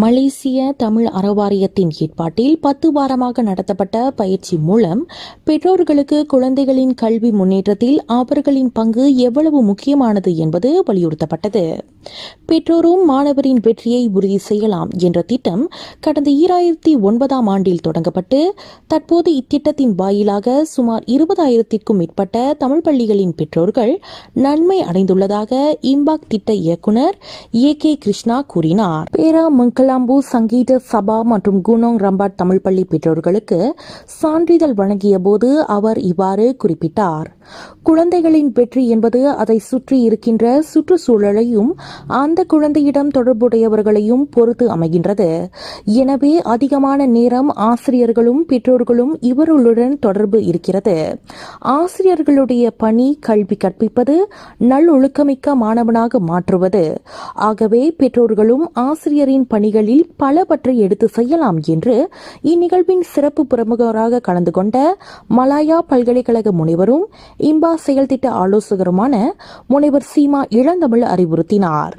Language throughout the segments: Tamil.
மலேசிய தமிழ் அறவாரியத்தின் ஏற்பாட்டில் பத்து வாரமாக நடத்தப்பட்ட பயிற்சி மூலம் பெற்றோர்களுக்கு குழந்தைகளின் கல்வி முன்னேற்றத்தில் அவர்களின் பங்கு எவ்வளவு முக்கியமானது என்பது வலியுறுத்தப்பட்டது. பெற்றோரும் மாணவரின் வெற்றியை உறுதி செய்யலாம் என்ற திட்டம் கடந்த ஈராயிரத்தி ஒன்பதாம் ஆண்டில் தொடங்கப்பட்டு தற்போது இத்திட்டத்தின் வாயிலாக சுமார் இருபதாயிரத்திற்கும் மேற்பட்ட தமிழ் பள்ளிகளின் பெற்றோர்கள் நன்மை அடைந்துள்ளதாக இம்பாக் திட்ட இயக்குனர் ஏ கே கிருஷ்ணா கூறினார். பேரா மங்கலாம்பூ சங்கீத சபா மற்றும் குனோங் ரம்பாட் தமிழ் பள்ளி பெற்றோர்களுக்கு சான்றிதழ் வழங்கிய போது அவர் இவ்வாறு குறிப்பிட்டார். குழந்தைகளின் வெற்றி என்பது அதை சுற்றி இருக்கின்ற சுற்றுச்சூழலையும் அந்த குழந்தையிடம் தொடர்புடையவர்களையும் பொறுத்து அமைகின்றது. எனவே அதிகமான நேரம் ஆசிரியர்களும் பெற்றோர்களும் இவர்களுடன் தொடர்பு இருக்கிறது. ஆசிரியர்களுடைய பணி கல்வி கற்பிப்பது நல்லொழுக்கமிக்க மாணவனாக மாற்றுவது. ஆகவே பெற்றோர்களும் ஆசிரியரின் பணி பணிகளில் பலவற்றை எடுத்து செய்யலாம் என்று இந்நிகழ்வின் சிறப்பு பிரமுகராக கலந்து கொண்ட மலாயா பல்கலைக்கழக முனைவரும் இம்பா செயல்திட்ட ஆலோசகருமான முனைவர் சீமா இளந்தமிழ் அறிவுறுத்தினார்.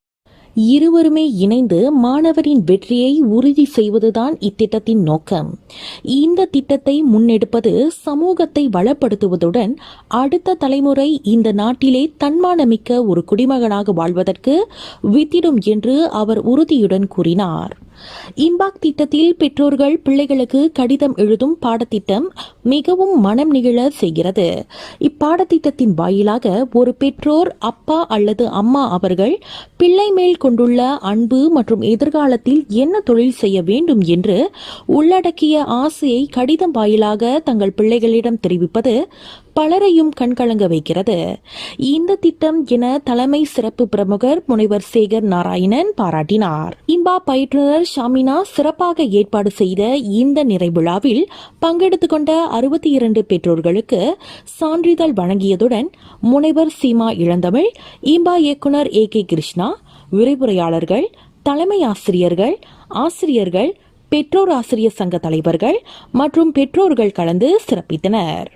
இருவருமே இணைந்து மாணவரின் வெற்றியை உறுதி செய்வதுதான் இத்திட்டத்தின் நோக்கம். இந்த திட்டத்தை முன்னெடுப்பது சமூகத்தை வளப்படுத்துவதுடன் அடுத்த தலைமுறை இந்த நாட்டிலே தன்மானமிக்க ஒரு குடிமகனாக வாழ்வதற்கு வித்திடும் என்று அவர் உறுதியுடன் கூறினார். இம்பாக் திட்டத்தில் பெற்றோர்கள் பிள்ளைகளுக்கு கடிதம் எழுதும் பாடத்திட்டம் மிகவும் மனம் நிகழ செய்கிறது. இப்பாடத்திட்டத்தின் வாயிலாக ஒரு பெற்றோர் அப்பா அல்லது அம்மா அவர்கள் பிள்ளை மேல் கொண்டுள்ள அன்பு மற்றும் எதிர்காலத்தில் என்ன தொழில் செய்ய வேண்டும் என்று உள்ளடக்கிய ஆசையை கடிதம் வாயிலாக தங்கள் பிள்ளைகளிடம் தெரிவிப்பது பலரையும் கண்கலங்க வைக்கிறது. இந்த திட்டம் என தலைமை சிறப்பு பிரமுகர் முனைவர் சேகர் நாராயணன் பாராட்டினார். இம்பா பயிற்றுனர் ஷாமினா சிறப்பாக ஏற்பாடு செய்த இந்த நிறைவிழாவில் பங்கெடுத்துக் கொண்ட அறுபத்தி இரண்டு பெற்றோர்களுக்கு சான்றிதழ் வழங்கியதுடன் முனைவர் சீமா இளந்தமிழ் இம்பா இயக்குனர் ஏ கே கிருஷ்ணா விரிவுரையாளர்கள் தலைமை ஆசிரியர்கள் ஆசிரியர்கள் பெற்றோர் ஆசிரியர் சங்க தலைவர்கள் மற்றும் பெற்றோர்கள் கலந்து சிறப்பித்தனர்.